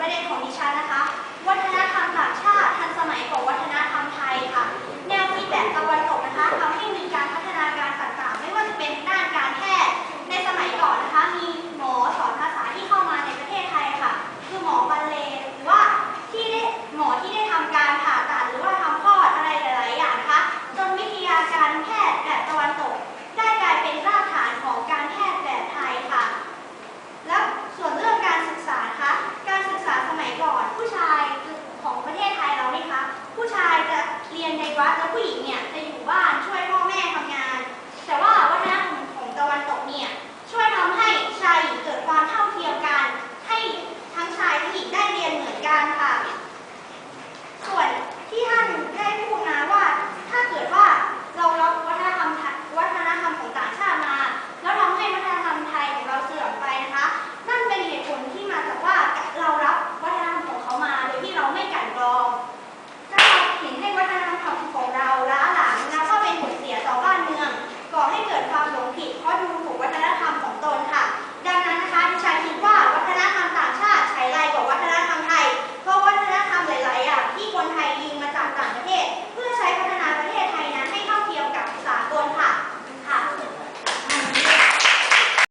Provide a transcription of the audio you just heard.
ประเด็นของดิฉันนะคะ วัฒนธรรมต่างชาติ การค่ะ